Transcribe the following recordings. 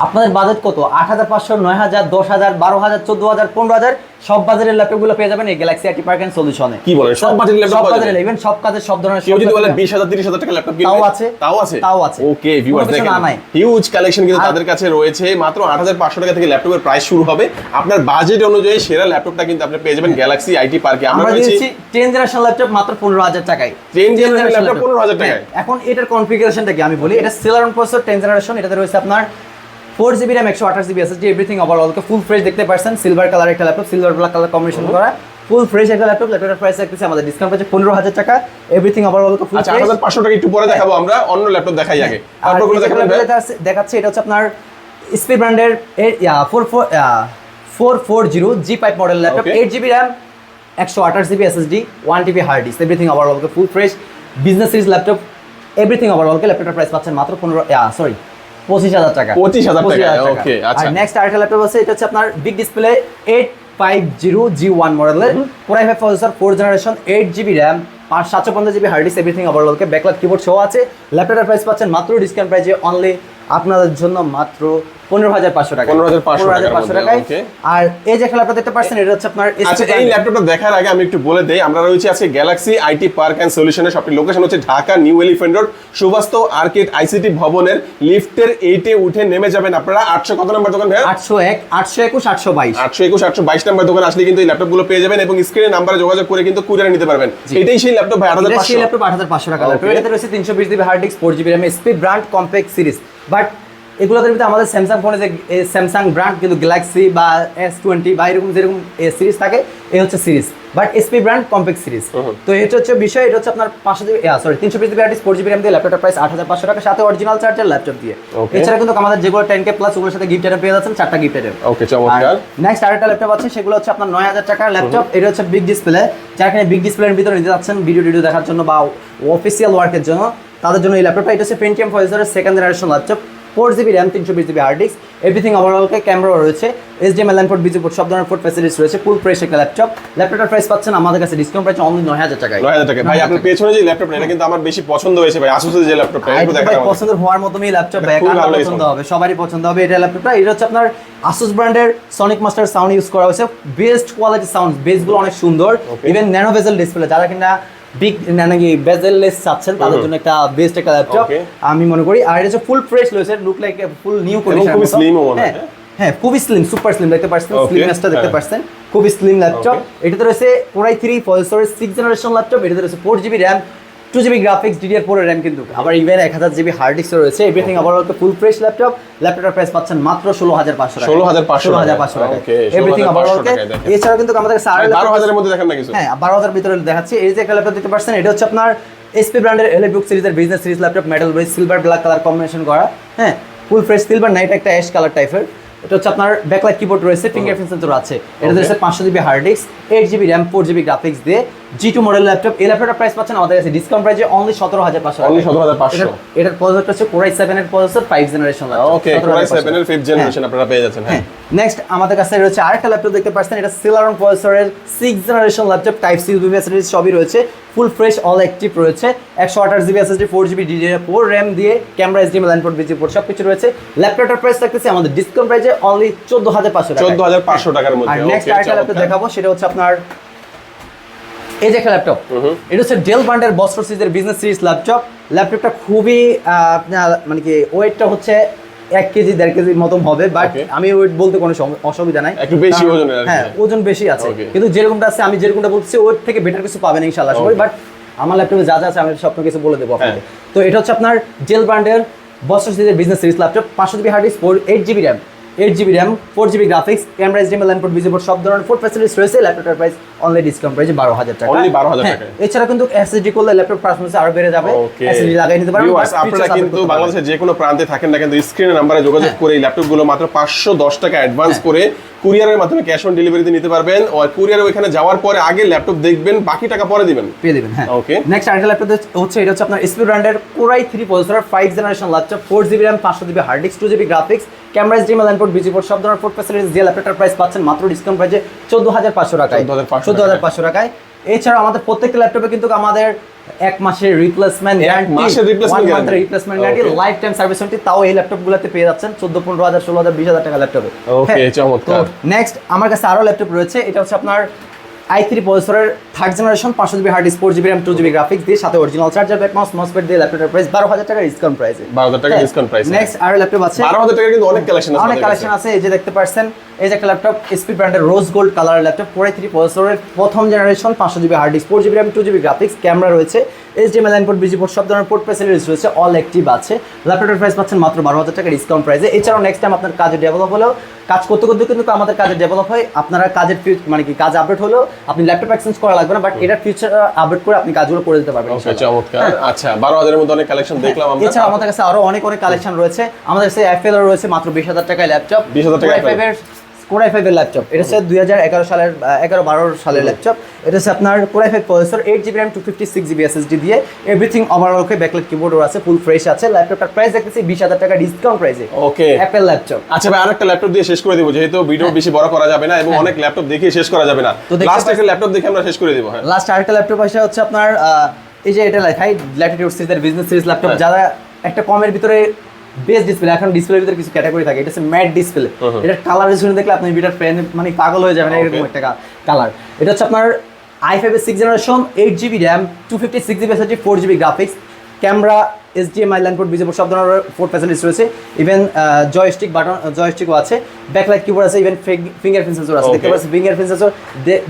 আপনাদের বাজেট কত? আট হাজার পাঁচশো নয় হাজার দশ হাজার বারো হাজার চোদ্দ হাজার পনেরো হাজার সব বাজারের ল্যাপটপগুলো পেয়ে যাবেন এই গ্যালাক্সি আইটি পার্ক অ্যান্ড সলিউশনে কি বলেন? সব বাজারের laptop সব বাজারের ইভেন সব কাজের সব ধরনের কেউ যদি বলে বাজারের- বিশ হাজার তিরিশ হাজার টাকা ল্যাপটপ তাও আছে। তাও আছে? তাও আছে। ওকে ভিউয়ার্স দেখেন। হিউজ কালেকশন কিন্তু তাদের কাছে রয়েছে। মাত্র আট হাজার পাঁচশো টাকা থেকে ল্যাপটপের প্রাইস শুরু হবে। আপনার বাজেট অনুযায়ী সেরা ল্যাপটপটা কিন্তু আপনি পেয়ে যাবেন গ্যালাক্সি আইটি পার্কে আমরা দিচ্ছি টেন জেনারেশন ল্যাপটপ মাত্র পনেরো হাজার টাকায়। 10 generation generation laptop 15,000 টাকায়? হ্যাঁ, এখন এটার কনফিগারেশনটা কি? আমি বলি এটা সেলারন প্রসেসর টেন জেনারেশন এটাতে রয়েছে আপনার ফোর জিবি র্যাম একশো আঠাশ জিবি এসএসডি এভরিথিং ওভারঅলকে ফুল ফ্রেশ দেখতে পারছেন। সিলভার কালার একটা laptop silver black colour combination করা। ফুল ফ্রেশ একটা ল্যাপটপ ল্যাপটপের প্রাইস রাখতেছে আমাদের ডিসকাউন্ট আছে পনেরো হাজার টাকা। এভরিথিং ওভারঅলকে ফুল আচ্ছা হাজার পাঁচশো টাকা একটু পরে দেখাবো আমরা অন্য ল্যাপটপ দেখাই আগে। আর তারপর আছে- দেখাচ্ছে এটা হচ্ছে আপনার স্পিড ব্র্যান্ডের four four four four zero G five model laptop. Eight GB RAM একশো আঠাশ GB SSD one TB hard disk everything ওভারঅলকে full fresh business series laptop everything ওভারঅলকে ল্যাপটপের প্রাইস পাচ্ছেন মাত্র পনেরো সরি পঁচিশ হাজার টাকা। 25,000 টাকা, ওকে আচ্ছা। আর নেক্সট আরেকটা ল্যাপটপ আছে এটা হচ্ছে আপনার big display eight five zero G one মডেলের core i five processor four generation eight GB RAM পাঁচ সাতশো পঞ্চাশ জিবি হার্ড ডিস্ক এভরিথিং ওভারঅলকে ব্যাকলাট কিবোর্ড সহ আছে। ল্যাপটপের প্রাইস পাচ্ছেন মাত্র ডিসকাউন্ট প্রাইসে অনলি আপনাদের জন্য মাত্র পনেরো হাজার পাঁচশো টাকা। পনেরো হাজার পাঁচশো টাকায়। মধ্যে, আর এই যে ল্যাপটপ দেখতে পাচ্ছেন এটা হচ্ছে আপনার আচ্ছা এই ল্যাপটপটা দেখার আগে আমি একটু বলে দেই আমরা রয়েছে আজকে গ্যালাক্সি আইটি পার্ক অ্যান্ড সলিউশনের সবটি লোকেশন হচ্ছে Dhaka new elephant road Subastu arcade ICT ভবনের লিফটের এইটে উঠে নেমে যাবেন আপনারা। আটশো কত নম্বর দোকান ভাইয়া? আটশো এক আটশো একুশ আটশো বাইশ। আটশো একুশ আটশো বাইশ নম্বর দোকান আসলে কিন্তু এই ল্যাপটপগুলো পেয়ে যাবেন এবং স্ক্রিনে নাম্বারে যোগাযোগ করে কিন্তু কুরিয়ারে নিতে পারবেন। এটাই সেই ল্যাপটপ ভাই আট হাজার পাঁচশো। ল্যাপটপ আট হাজার পাঁচশো টাকা। এটাতে রয়েছে তিনশো বিশ GB hard disk four GB RAM SP brand compact series but এগুলোতে ভিতরে আমাদের স্যামসাং ফোনে যে স্যামসাং ব্র্যান্ড কিন্তু গ্যালাক্সি বা এস টোয়েন্টি বা এরকম যেরকম সিরিজ থাকে এই হচ্ছে series but SP brand compact series তো এটা হচ্ছে বিষয় এটা হচ্ছে আপনার পাঁচশো জিবি সরি তিনশো বিশ জিবি ফোর জিবি র্যাম দিয়ে ল্যাপটপের প্রাইস আট হাজার পাঁচশো টাকা সাথে অরিজিনাল চার্জার ল্যাপটপ দিয়ে। এছাড়া কিন্তু আমাদের যেগুলো টেন কে প্লাস ওগুলোর সাথে গিফট আইটেম পেয়ে যাচ্ছেন চারটা গিফট আইটেম ওকে চমৎকার। নেক্সট আরেকটা ল্যাপটপ আছে সেগুলো হচ্ছে আপনার নয় হাজার টাকার ল্যাপটপ এটা হচ্ছে বিগ ডিসপ্লে যারা বিগ ডিসপ্লের ভিতরে নিতে যাচ্ছেন ভিডিও টিডিও দেখার জন্য বা অফিসিয়াল ওয়ার্কের জন্য তাদের জন্য এই ল্যাপটপটা এটা হচ্ছে Pentium ফয়েজারের second generation laptop four GB RAM তিনশো বিশ জিবি হার্ড ডিস্ক এভরিথিং ওভারঅলকে ক্যামেরা রয়েছে H D M L port VGA port সব ধরনের পোর্ট ফ্যাসিলিটিস রয়েছে ফুল ফ্রেশ একটা ল্যাপটপ ল্যাপটপটার প্রাইস পাচ্ছেন আমাদের কাছে ডিসকাউন্ট প্রাইস অনলি নয় হাজার টাকায়। নয় হাজার টাকা ভাই আপনার পেছনে যে ল্যাপটপটা এটা কিন্তু আমার বেশি পছন্দ হয়েছে ভাই। আসুসের যে ল্যাপটপটা একটু দেখা ভাই। পছন্দের হওয়ার মতনই ল্যাপটপ ভাই কার পছন্দ হবে? সবারই পছন্দ হবে এটা ল্যাপটপটা এটা হচ্ছে আপনার আসুস ব্র্যান্ডের সনিক মাস্টার সাউন্ড ইউজ করা হয়েছে। বেস্ট কোয়ালিটি সাউন্ড বেসগুলো অনেক সুন্দর। ইভেন ন্যানো বেজেল ডিসপ্লে যারা কিনা বিগ নাকি বেজেললেস চাচ্ছেন তাদের জন্য একটা বেস্ট একটা ল্যাপটপ আমি মনে করি আর এটা হচ্ছে ফুল ফ্রেশ রয়েছে look like full new condition খুব মনে হয়, হ্যাঁ খুবই স্লিম সুপার স্লিম দেখতে পাচ্ছেন স্লিমনেসটা দেখতে হ্যাঁ। পাচ্ছেন খুবই স্লিম ল্যাপটপ এটাতে রয়েছে কোরাই থ্রি প্রসেসরের সিক্স জেনারেশন ল্যাপটপ এটাতে রয়েছে four GB RAM two GB graphics DDR four RAM কিন্তু। আবার ইভেন এক হাজার জিবি হার্ড ডিস্ক রয়েছে। এভরিথিং আবার ফুল ফ্রেশ ল্যাপটপ ল্যাপটপের প্রাইস পাচ্ছেন মাত্র ষোলো হাজার পাঁচশো টাকা। 16,500 ষোলো হাজার পাঁচশো টাকা। এভরিথিং আবার 16,500 টাকায় এছাড়াও কিন্তু আমাদের আরও ভাই, বারো হাজারের মধ্যে দেখেন না কিছু? হ্যাঁ বারো হাজার ভিতরে দেখাচ্ছি। এই যে একটা ল্যাপটপ দিতে পারছেন এটা হচ্ছে আপনার এসপি ব্র্যান্ডের এলএ বুক সিরিজের business series laptop metal base silver black colour combination করা। হ্যাঁ ফুল ফ্রেশ সিলভার নাইট একটা অ্যাশ কালার টাইপের এটা হচ্ছে আপনার ব্যাকলাইট কিবোর্ড রয়েছে ফিঙ্গারপ্রিন্ট সেন্সর আছে। এটা রয়েছে পাঁচশো GB hard disk eight GB RAM four GB graphics দিয়ে জি টু মডেল ল্যাপটপ এই ল্যাপটপের প্রাইস পাচ্ছেন আমাদের কাছে ডিসকাউন্ট প্রাইসে অনলি সতেরো হাজার পাঁচশো Only 17,500 এটার প্রসেসর হচ্ছে কোরাই সেভেনের processor five generation okay core i seven এর ফিফথ জেনারেশন আপনারা পেয়ে যাচ্ছেন হ্যাঁ। নেক্সট আমাদের কাছে রয়েছে আরেকটা ল্যাপটপ দেখতে পাচ্ছেন। এটা সিলারন প্রসেসরের six generation laptop type C USB facilities সবই রয়েছে। ফুল ফ্রেশ অল অ্যাক্টিভ রয়েছে। একশো আঠাশ GB SSD four GB DDR four RAM দিয়ে camera HD LAN port VGA port সব কিছু রয়েছে। ল্যাপটপটার প্রাইস থাকতেছে আমাদের ডিসকাউন্ট প্রাইসে অনলি চোদ্দ হাজার পাঁচশো টাকা চোদ্দ হাজার পাঁচশো টাকার আর মধ্যে নেক্সট আরেকটা ল্যাপটপ দেখাবো সেটা হচ্ছে আপনার এই যে একটা ল্যাপটপ এটা হচ্ছে ডেল ব্র্যান্ডের বস্টর সিরিজের বিজনেস সিরিজ ল্যাপটপ ল্যাপটপটা খুবই আপনার মানে কি ওয়েটটা হচ্ছে এক কেজি দেড় কেজির মতন হবে বাট আমি ওয়েট বলতে কোনো অসুবিধা নাই। একটু বেশি ওজন হ্যাঁ ওজন বেশি আছে। কিন্তু যেরকমটা আছে আমি যেরকমটা বলছি ওর থেকে বেটার কিছু পাবেন করি। Okay. বাট আমার ল্যাপটপে যা যা আছে আমি সব কিছু বলে দেবো আপনাকে হ্যাঁ। তো এটা হচ্ছে আপনার জেল ব্র্যান্ডের বস্টর সিরিজের বিজনেস সিরিজ ল্যাপটপ পাঁচশো GB hard disk four eight GB RAM eight GB RAM four GB graphics camera HDMI LAN port VGA port সব ধরনের ফোর ফ্যাসিলিটিস রয়েছে। ল্যাপটপটার প্রাইস অনলি ডিসকাউন্ট প্রাইস বারো হাজার টাকা। Only 12,000 হ্যাঁ, টাকায়। এছাড়া কিন্তু এসএসডি করলে ল্যাপটপ পারফরমেন্স আরও বেড়ে যাবে। ওকে এসএসডি লাগাই নিতে পারবেন আপনারা কিন্তু বাংলাদেশের যে কোনো প্রান্তে থাকেন না কিন্তু স্ক্রিনের নাম্বারে যোগাযোগ হ্যাঁ। করে এই ল্যাপটপগুলো মাত্র পাঁচশো দশ টাকা অ্যাডভান্স করে কুরিয়ারের মাধ্যমে ক্যাশ অন ডেলিভারিতে নিতে পারবেন। আর কুরিয়ারে ওইখানে যাওয়ার পরে আগে ল্যাপটপ দেখবেন বাকি টাকা পরে দিবেন। পেয়ে দেবেন হ্যাঁ। Okay. নেক্সট আরেকটা ল্যাপটপ হচ্ছে এটা হচ্ছে আপনার এসপি ব্র্যান্ডের core i three processor five generation laptop four GB RAM পাঁচশো GB hard disk two GB graphics camera HDMI LAN port VGA port সব ধরনের পোর্ট ফ্যাসিলিটিস দিয়ে ল্যাপটপটার প্রাইস পাচ্ছেন মাত্র ডিসকাউন্ট প্রাইসে চোদ্দ হাজার পাঁচশো টাকায়। 14,500 চোদ্দ হাজার পাঁচশো টাকায়। এছাড়া আমাদের প্রত্যেকটা ল্যাপটপে কিন্তু আমাদের এক মাসের replacement guarantee? Replacement guarantee lifetime service warranty তাও এই ল্যাপটপগুলোতে পেয়ে যাচ্ছেন চোদ্দ পনেরো হাজার ষোলো হাজার বিশ হাজার টাকা ল্যাপটপে Okay, চমৎকার। নেক্সট আমার কাছে আরও ল্যাপটপ রয়েছে এটা হচ্ছে আপনার আই থ্রি প্রসেসরের থার্ড জেনারেশন পাঁচশো GB hard disk four GB RAM two GB graphics দিয়ে সাথে original charger bag mouse mousepad দিয়ে ল্যাপটপের প্রাইস বারো হাজার টাকা ডিসকাউন্ট প্রাইসে 12,000 টাকা discount price এ। নেক্সট আরও ল্যাপটপ আছে। বারো হাজার টাকার কিন্তু অনেক কালেকশন আছে অনেক কালেকশন আছে এই যে দেখতে পাচ্ছেন এই যে একটা ল্যাপটপ এসপি ব্র্যান্ডের রোজ গোল্ড কালারের ল্যাপটপ ফোর থ্রি প্রসেসরের প্রথম জেনারেশন পাঁচশো GB hard disk four GB RAM two GB graphics camera রয়েছে HDMI LAN port VGA port সব ধরনের পোর্ট ফ্যাসিলিটিস রয়েছে অল অ্যাক্টিভ আছে। ল্যাপটপের প্রাইস পাচ্ছেন মাত্র বারো হাজার টাকা ডিসকাউন্ট প্রাইসে এছাড়াও নেক্সট টাইম আপনার কাজে ডেভেলপ হলেও কাজ করতে করতে কিন্তু আমাদের কাজে ডেভেলপ হয় আপনারা কাজের মানে কি কাজ আপডেট হলেও আপনি ল্যাপটপ এক্সচেঞ্জ করা লাগবে না বাট এটা ফিউচার আপডেট করে আপনি কাজগুলো করে দিতে পারবেন ওকে চমৎকার। আচ্ছা বারো হাজারের মধ্যে অনেক কালেকশন দেখলাম আমরা। এছাড়া আমাদের কাছে আরও অনেক অনেক কালেকশন রয়েছে। আমাদের কাছে এফএল রয়েছে মাত্র বিশ হাজার টাকায় ল্যাপটপ 20,000 টাকায় এর কোরাই ফাইভের ল্যাপটপ এটা হচ্ছে দুই হাজার এগারো সালের এগারো বারো সালের ল্যাপটপ এটা হচ্ছে আপনার core i five processor eight GB RAM two fifty six GB S SSD দিয়ে এভরিথিং ওভারঅল ওকে ব্যাকলাইট কিবোর্ডও আছে ফুল ফ্রেশ আছে। ল্যাপটপটার প্রাইস দেখতেছি বিশ হাজার টাকা ডিসকাউন্ট প্রাইসে ওকে অ্যাপেল ল্যাপটপ আচ্ছা ভাই আরেকটা ল্যাপটপ দিয়ে শেষ করে দিব যেহেতু ভিডিও বেশি বড় করা যাবে না এবং অনেক ল্যাপটপ দেখে শেষ করা যাবে না। হ্যাঁ। তো লাস্ট একটা ল্যাপটপ দেখে আমরা শেষ করে দিব হ্যাঁ। লাস্ট আরেকটা ল্যাপটপ আসে হচ্ছে আপনার এই যে এটা লেখাই ল্যাটিটিউড সিরিজের বিজনেস সিরিজ ল্যাপটপ হ্যাঁ। যারা একটা কমের ভিতরে বেস্ট ডিসপ্লে এখন ডিসপ্লের ভিতরে কিছু ক্যাটাগরি থাকে এটা হচ্ছে ম্যাট ডিসপ্লে এটা কালার রেজুলেশন দেখলে আপনি ভিডিওর ফ্রেন্ড মানে পাগল হয়ে যাবেন এরকম একটা কালার এটা হচ্ছে আপনার i five six generation eight GB RAM two fifty six GB SSD four GB graphics camera HDMI LAN port বিজেপুর সব ধরনের পোর্ট ফ্যাসিলিটিস রয়েছে। ইভেন জয়স্টিক বাটন জয়স্টিকও আছে। ব্যাকলাইট কিবোর্ড আছে ইভেন ফিঙ্গারপ্রিন্ট সেন্সর আছে। দেখতে. পাচ্ছেন ফিঙ্গারপ্রিন্ট সেন্সর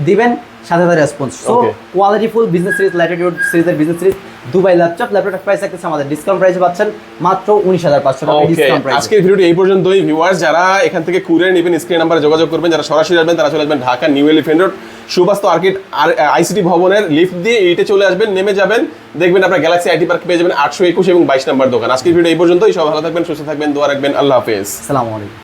দিবেন সাথে সাথে response so Okay. Quality full business series Latitude সিরিজের বিজনেস সিরিজ দুবাই ল্যাপটপ ল্যাপটপের প্রাইস থাকতেছে আমাদের ডিসকাউন্ট প্রাইসে পাচ্ছেন মাত্র উনিশ হাজার পাঁচশো টাকা ডিসকাউন্ট প্রাইস আজকের ভিডিওটি এই পর্যন্তই। ভিউয়ার্স যারা এখান থেকে কুরিয়ার নেবেন স্ক্রিন নাম্বারে যোগাযোগ করবেন যারা সরাসরি আসবেন তারা চলে আসবেন Dhaka New Elephant Road Subastu arcade আর আইসিটি ভবনের লিফট দিয়ে এইটে চলে আসবেন নেমে যাবেন দেখবেন আপনার গ্যালাক্সি আইটি পার্ক পেয়ে যাবেন আটশো একুশ এবং বাইশ নাম্বার দোকান। আজকের ভিডিও এই পর্যন্তই। সব ভালো থাকবেন সুস্থ থাকবেন দোয়া রাখবেন। আল্লাহ হাফেজ। আলাইকুম।